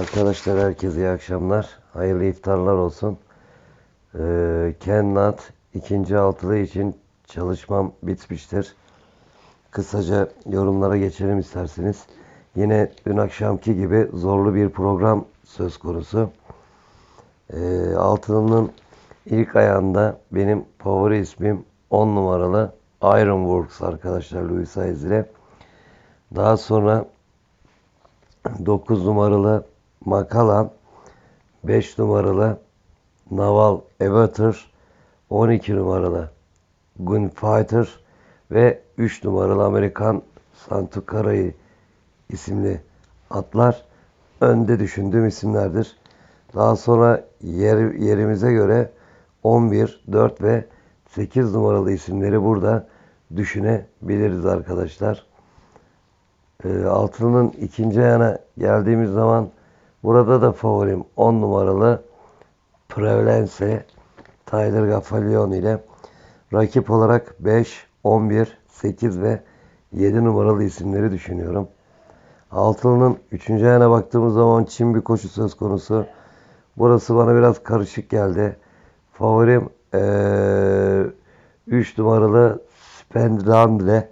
Arkadaşlar herkese iyi akşamlar. Hayırlı iftarlar olsun. Ee, Ken Nat ikinci altılı için çalışmam bitmiştir. Kısaca yorumlara geçelim isterseniz. Yine dün akşamki gibi zorlu bir program söz konusu. Ee, altılının ilk ayağında benim favori ismim 10 numaralı Ironworks arkadaşlar Louis Saez ile. Daha sonra 9 numaralı Makalan, 5 numaralı Naval Avatar, 12 numaralı Gunfighter ve 3 numaralı Amerikan Santukara'yı isimli atlar önde düşündüğüm isimlerdir. Daha sonra yer, yerimize göre 11, 4 ve 8 numaralı isimleri burada düşünebiliriz arkadaşlar. E, altının ikinci ayağına geldiğimiz zaman burada da favorim 10 numaralı Prevalence Tyler Gaffalion ile rakip olarak 5, 11, 8 ve 7 numaralı isimleri düşünüyorum. Altının 3. ayağına baktığımız zaman Çin bir koşu söz konusu. Burası bana biraz karışık geldi. Favorim ee, 3 numaralı Spendland ile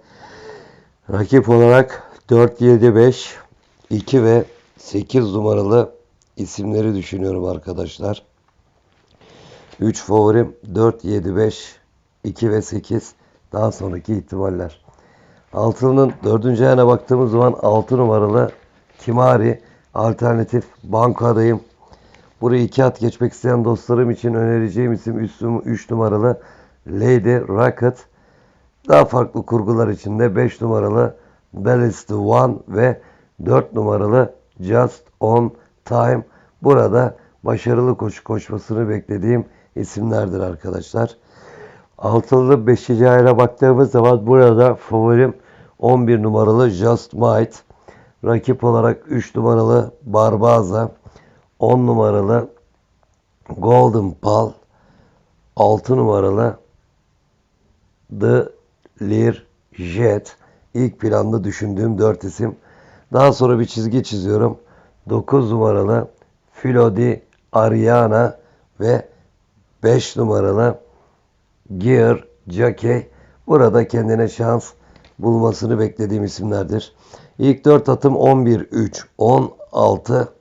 rakip olarak 4, 7, 5, 2 ve 8 numaralı isimleri düşünüyorum arkadaşlar. 3 favorim 4, 7, 5, 2 ve 8 daha sonraki ihtimaller. Altının 4. ayağına baktığımız zaman 6 numaralı Kimari alternatif banko adayım. Burayı 2 at geçmek isteyen dostlarım için önereceğim isim 3 numaralı Lady Rocket. Daha farklı kurgular içinde 5 numaralı Ballast One ve 4 numaralı Just On Time. Burada başarılı koşu koşmasını beklediğim isimlerdir arkadaşlar. Altılı 5. ayına baktığımız zaman burada favorim 11 numaralı Just Might. Rakip olarak 3 numaralı Barbaza, 10 numaralı Golden Pal, 6 numaralı The Lear Jet. İlk planda düşündüğüm 4 isim. Daha sonra bir çizgi çiziyorum. 9 numaralı Filodi Ariana ve 5 numaralı Gear Jockey. Burada kendine şans bulmasını beklediğim isimlerdir. İlk 4 atım 11, 3, 16.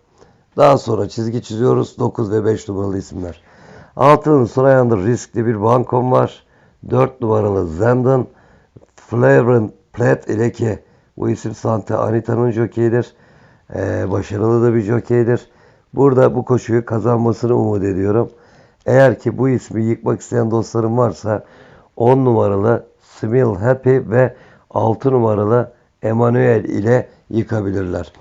Daha sonra çizgi çiziyoruz. 9 ve 5 numaralı isimler. Altının son ayağında riskli bir bankom var. 4 numaralı Zendon. Flavorant Plat ile ki bu isim Santa Anita'nın jokeyidir. Ee, başarılı da bir jokeydir. Burada bu koşuyu kazanmasını umut ediyorum. Eğer ki bu ismi yıkmak isteyen dostlarım varsa 10 numaralı Smil Happy ve 6 numaralı Emanuel ile yıkabilirler.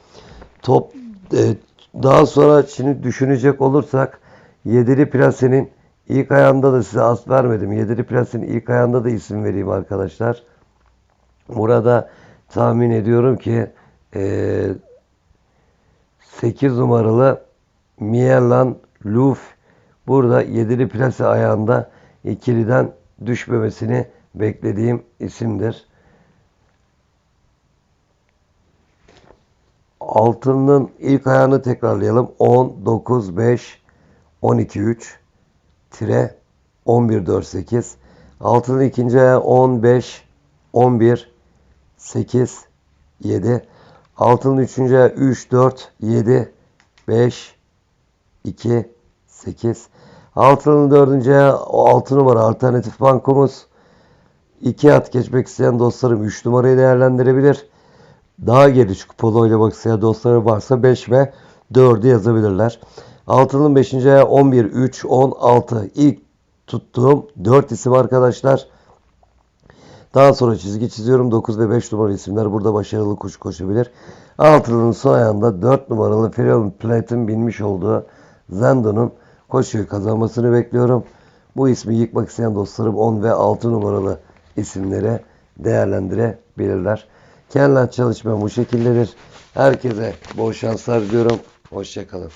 Top e, daha sonra şimdi düşünecek olursak Yedili Plase'nin ilk ayağında da size as vermedim. Yedili Plase'nin ilk ayağında da isim vereyim arkadaşlar. Burada tahmin ediyorum ki e, 8 numaralı Mielan Luf burada yedili plase ayağında ikiliden düşmemesini beklediğim isimdir. Altının ilk ayağını tekrarlayalım. 10, 9, 5, 12, 3, tire 11, 4, 8. Altının ikinci ayağı 15, 11, 8, 7. Altının üçüncü ayağı 3, 4, 7, 5, 2, 8. Altının dördüncü ayağı 6 numara alternatif bankomuz. 2 at geçmek isteyen dostlarım 3 numarayı değerlendirebilir. Daha geniş kupolu oynamak isteyen dostları varsa 5 ve 4'ü yazabilirler. Altının 5. ayağı 11, 3, 16. İlk tuttuğum 4 isim arkadaşlar. Daha sonra çizgi çiziyorum. 9 ve 5 numaralı isimler burada başarılı koş koşabilir. Altının son ayağında 4 numaralı Freeman Plate'ın binmiş olduğu Zendo'nun koşuyu kazanmasını bekliyorum. Bu ismi yıkmak isteyen dostlarım 10 ve 6 numaralı isimlere değerlendirebilirler. Kenland çalışma bu şekildedir. Herkese bol şanslar diliyorum. Hoşçakalın.